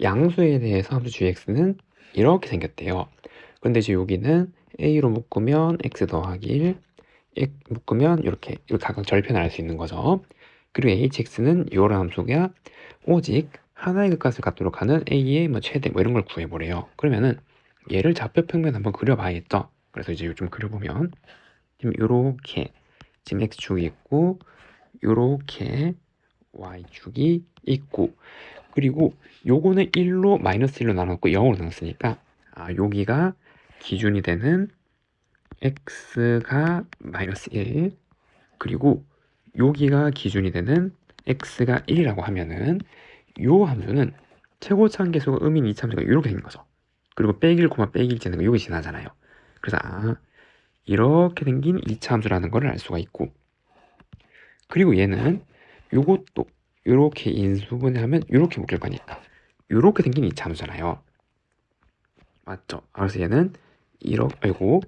양수에 대해서 함수 gx는 이렇게 생겼대요. 근데 이제 여기는 a로 묶으면 x 더하기 1 묶으면 이렇게 이렇게 각각 절편을 할수 있는 거죠. 그리고 hx는 이런 함수가 오직 하나의 극값을 갖도록 하는 a의 뭐 최대 뭐 이런 걸 구해보래요. 그러면은 얘를 좌표평면 한번 그려봐야겠죠. 그래서 이제 좀 그려보면 지금 이렇게 지금 x축이 있고 이렇게 y축이 있고 그리고 요거는 1로 마이너스 1로 나눴고 0으로 나눴으니까 아 여기가 기준이 되는 x가 마이너스 1 그리고 여기가 기준이 되는 x가 1이라고 하면은 요 함수는 최고차함계수가 음인 이차함수가 이렇게 생긴 거죠. 그리고 빼기 1, 빼기 1 되는 거 여기 지나잖아요. 그래서 아 이렇게 생긴 2차 함수라는 것을 알 수가 있고 그리고 얘는 요것도 이렇게 인수분해 하면 이렇게 묶일 거니까 이렇게 생긴 2차 함수잖아요. 맞죠? 그래서 얘는 이렇게 아이고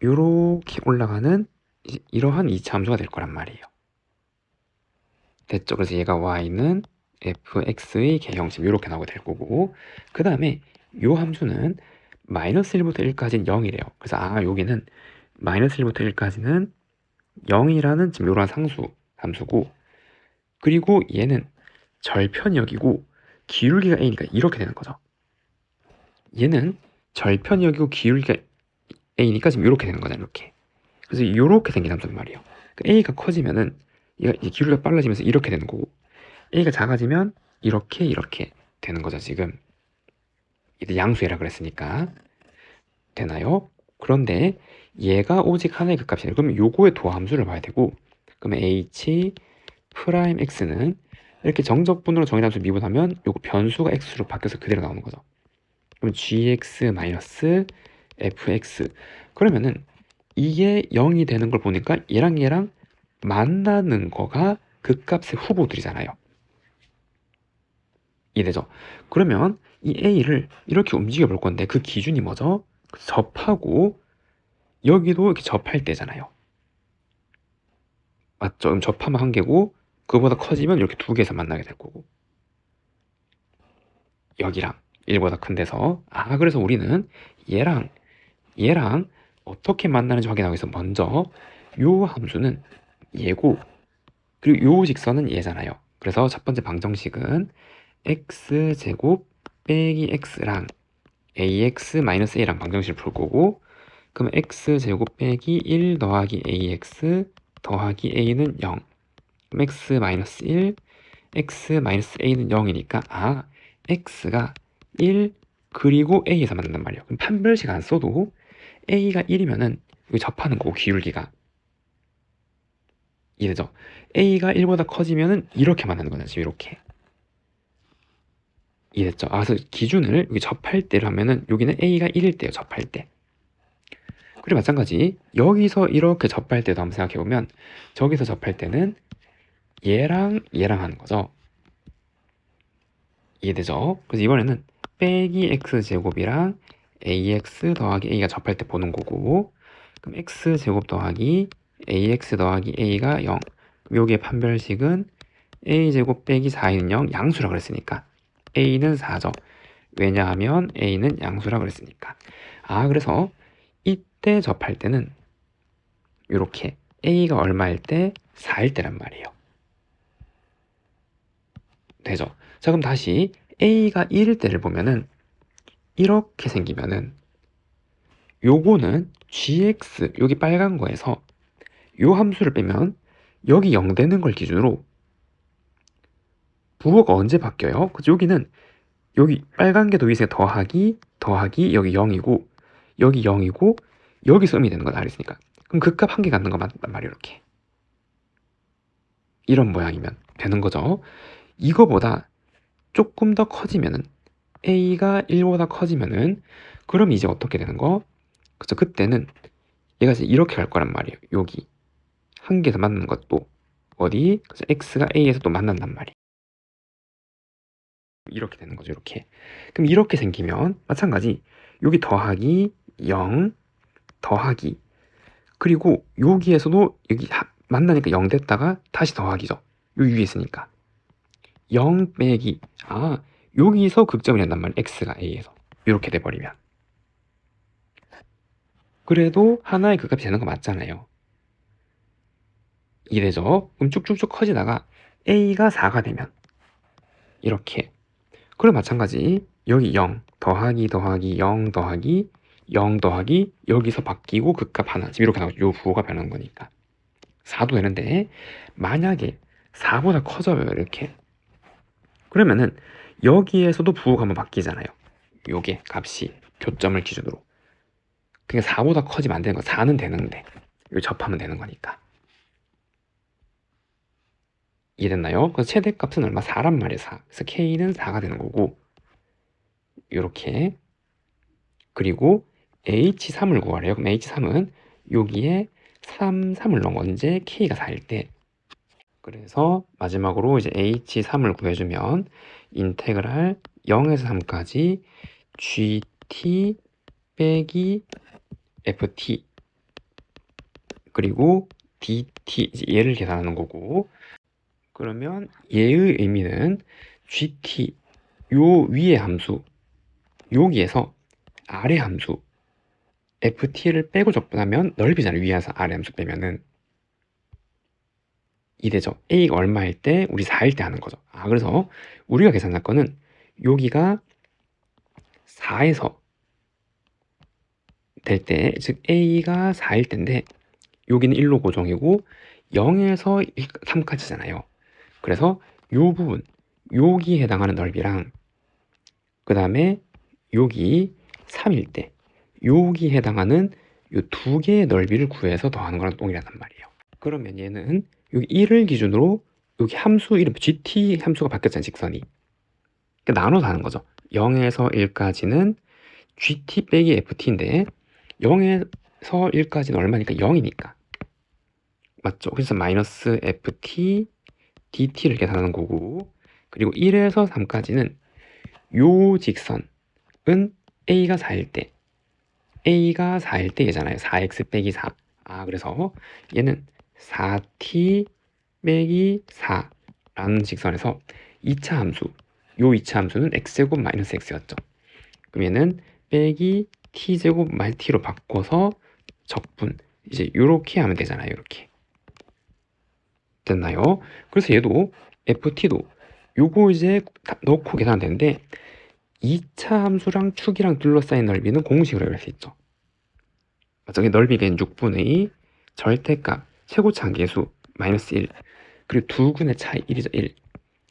이렇게 올라가는 이러한 2차 함수가 될 거란 말이에요. 됐죠? 그래서 얘가 y는 fx의 개형식 이렇게 나오게 될 거고 그 다음에 이 함수는 마이너스 1부터 1까지는 0이래요. 그래서 아 여기는 마이너스 1부터 1까지는 0이라는 지금 이러한 상수 함수고 그리고 얘는 절편역이고 기울기가 a니까 이렇게 되는 거죠. 얘는 절편역이고 기울기가 a니까 지금 이렇게 되는 거잖아요. 이렇게. 그래서 이렇게 생긴 함수란 말이에요. 그러니까 a가 커지면은 기울기가 빨라지면서 이렇게 되는 거고 a가 작아지면 이렇게 이렇게 되는 거죠. 지금 이제 양수해라 그랬으니까 되나요? 그런데 얘가 오직 하나의 극값이네. 그러면 요거의 도함수를 봐야 되고 그러면 h 프라임 x는 이렇게 정적분으로 정의함수 미분하면 요거 변수가 x로 바뀌어서 그대로 나오는 거죠. 그럼 gx 마이너스 fx 그러면은 이게 0이 되는 걸 보니까 얘랑 얘랑 만나는 거가 극값의 후보들이잖아요. 이해되죠? 그러면 이 a를 이렇게 움직여 볼 건데 그 기준이 뭐죠? 접하고 여기도 이렇게 접할 때잖아요. 맞죠? 그럼 접하면 한 개고 그보다 커지면 이렇게 두 개에서 만나게 될 거고. 여기랑 1보다 큰 데서. 아 그래서 우리는 얘랑 얘랑 어떻게 만나는지 확인하기 위해서 먼저 요 함수는 얘고 그리고 요 직선은 얘잖아요. 그래서 첫 번째 방정식은 x제곱 빼기 x랑 ax-a랑 방정식을 풀 거고 그럼 x제곱 빼기 1 더하기 ax 더하기 a는 0 그럼 x-1 x-a는 0이니까 아 x가 1 그리고 a에서 만든단 말이에요 그럼 판별식 안 써도 a가 1이면은 이거 접하는 거고 기울기가 이해되죠? a가 1보다 커지면은 이렇게 만나는 거죠 지금 이렇게 이해됐죠? 아, 그래서 기준을 여기 접할 때를 하면은 여기는 a가 1일 때요 접할 때 그리고 마찬가지 여기서 이렇게 접할 때도 한번 생각해 보면 저기서 접할 때는 얘랑 얘랑 하는 거죠 이해되죠? 그래서 이번에는 빼기 x제곱이랑 ax 더하기 a가 접할 때 보는 거고 그럼 x제곱 더하기 ax 더하기 a가 0 요게 판별식은 a제곱 빼기 4인 0 양수라 그랬으니까 a는 4죠. 왜냐하면 a는 양수라 그랬으니까. 아 그래서 이때 접할 때는 이렇게 a가 얼마일 때 4일 때란 말이에요. 되죠? 자 그럼 다시 a가 1일 때를 보면은 이렇게 생기면은 요거는 gx 여기 빨간 거에서 요 함수를 빼면 여기 0 되는 걸 기준으로 부호가 언제 바뀌어요? 그래서 여기는 여기 빨간 게 더위세 더하기 더하기 여기 0이고 여기 0이고 여기서 음이 되는 거다 그랬으니까 그럼 극값 한 개 갖는 거 맞단 말이에요 이렇게 이런 모양이면 되는 거죠 이거보다 조금 더 커지면은 a가 1보다 커지면은 그럼 이제 어떻게 되는 거? 그래서 그때는 얘가 이제 이렇게 갈 거란 말이에요 여기 한 개에서 만나는 것도 어디? 그래서 x가 a에서 또 만난단 말이에요 이렇게 되는 거죠. 이렇게. 그럼 이렇게 생기면 마찬가지 여기 더하기 0 더하기 그리고 여기에서도 여기 만나니까 0 됐다가 다시 더하기죠. 요 위에 있으니까 0 빼기 아 여기서 극점이 된단 말이에요. x가 a에서. 이렇게 돼버리면. 그래도 하나의 그 값이 되는 거 맞잖아요. 이래죠. 그럼 쭉쭉쭉 커지다가 a가 4가 되면 이렇게. 그럼 마찬가지 여기 0 더하기 더하기 0 더하기 0 더하기 여기서 바뀌고 극값 하나 지금 이렇게 나오죠. 요 부호가 변한 거니까 4도 되는데 만약에 4보다 커져요 이렇게 그러면은 여기에서도 부호가 한번 바뀌잖아요. 요게 값이 교점을 기준으로 그러니까 4보다 커지면 안 되는 거 4는 되는데 여기 접하면 되는 거니까 이해됐나요? 그래서 최대값은 얼마? 4란 말이에요 4 그래서 K는 4가 되는 거고 이렇게 그리고 H3을 구하래요 그럼 H3은 여기에 3, 3을 넣은 건 언제? K가 4일 때 그래서 마지막으로 이제 H3을 구해주면 인테그랄 0에서 3까지 GT 빼기 FT 그리고 DT 얘를 계산하는 거고. 그러면 얘의 의미는 GT 요 위의 함수 여기에서 아래 함수 FT를 빼고 적분하면 넓이잖아요. 위에서 아래 함수 빼면은 이 되죠 A가 얼마일 때 우리 4일 때 하는 거죠 아 그래서 우리가 계산할 거는 여기가 4에서 될 때, 즉 A가 4일 때인데 여기는 1로 고정이고 0에서 3까지잖아요. 그래서 요 부분, 여기 해당하는 넓이랑 그 다음에 여기 3일 때 여기 해당하는 요 두 개의 넓이를 구해서 더하는 거랑 동일하단 말이에요. 그러면 얘는 여기 1을 기준으로 여기 함수 이름 gt 함수가 바뀌었잖아요. 직선이. 그러니까 나눠서 하는 거죠. 0에서 1까지는 gt 빼기 ft인데 0에서 1까지는 얼마니까 0이니까 맞죠? 그래서 마이너스 ft dt를 계산하는 거고 그리고 1에서 3까지는 요 직선은 a가 4일 때 a가 4일 때 얘잖아요 4x 빼기 4 아 그래서 얘는 4t 빼기 4라는 직선에서 2차 함수 요 2차 함수는 x제곱 마이너스 x였죠 얘는 빼기 t제곱 말 t로 바꿔서 적분 이제 요렇게 하면 되잖아요 이렇게 됐나요? 그래서 얘도 ft도 요거 이제 넣고 계산하면 되는데 2차 함수랑 축이랑 둘러싸인 넓이는 공식으로 이럴 수 있죠 맞죠? 넓이가 6분의 절대값 최고차계수 마이너스 1 그리고 두 근의 차이 1이죠 1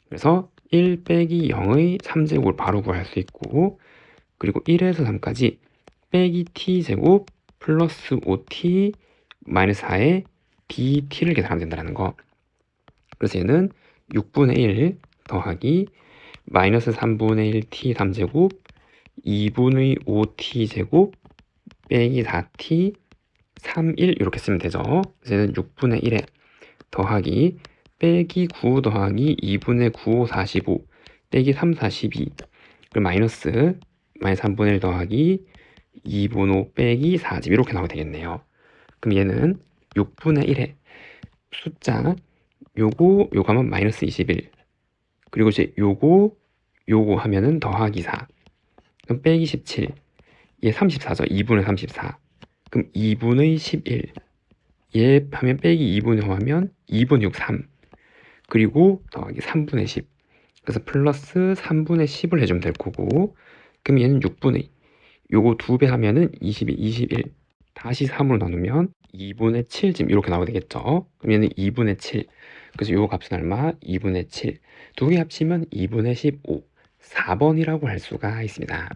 그래서 1 빼기 0의 3제곱을 바로 구할 수 있고 그리고 1에서 3까지 빼기 t제곱 플러스 5t 마이너스 4의 dt를 계산하면 된다는 거. 그래서 얘는 6분의 1 더하기 마이너스 3분의 1 t 3제곱 2분의 5t 제곱 빼기 4t 3, 1 이렇게 쓰면 되죠. 얘는 6분의 1에 더하기 빼기 9 더하기 2분의 9, 45 빼기 3, 42 그리고 마이너스 마이너스 3분의 1 더하기 2분 5 빼기 4집 이렇게 나오게 되겠네요. 그럼 얘는 6분의 1에 숫자 요거 요거 하면 마이너스 21 그리고 이제 요거 요거 하면은 더하기 4 그럼 빼기 17 얘 34죠 2분의 34 그럼 2분의 11 얘 하면 빼기 2분의 5 하면 2분의 6 3 그리고 더하기 3분의 10 그래서 플러스 3분의 10을 해주면 될 거고 그럼 얘는 6분의. 요거 두 배 하면은 22, 21 다시 3으로 나누면 2분의 7쯤 이렇게 나오게 되겠죠? 그럼 얘는 2분의 7 그래서 요 값은 얼마? 2분의 7 두 개 합치면 2분의 15 4번이라고 할 수가 있습니다